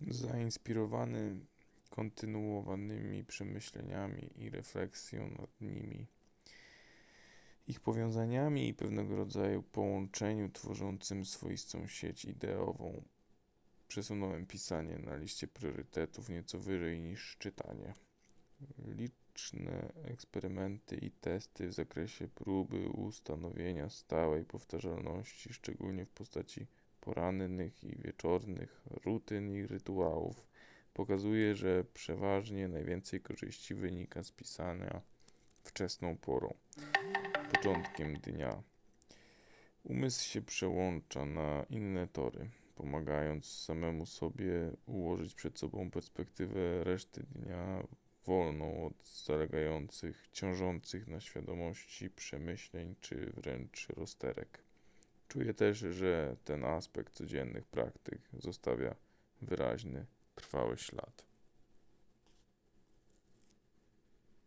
Zainspirowany kontynuowanymi przemyśleniami i refleksją nad nimi, ich powiązaniami i pewnego rodzaju połączeniu tworzącym swoistą sieć ideową, przesunąłem pisanie na liście priorytetów nieco wyżej niż czytanie. Liczne eksperymenty i testy w zakresie próby ustanowienia stałej powtarzalności, szczególnie w postaci porannych i wieczornych rutyn i rytuałów, pokazuje, że przeważnie najwięcej korzyści wynika z pisania wczesną porą, początkiem dnia. Umysł się przełącza na inne tory, pomagając samemu sobie ułożyć przed sobą perspektywę reszty dnia wolną od zalegających, ciążących na świadomości przemyśleń czy wręcz rozterek. Czuję też, że ten aspekt codziennych praktyk zostawia wyraźny, trwały ślad.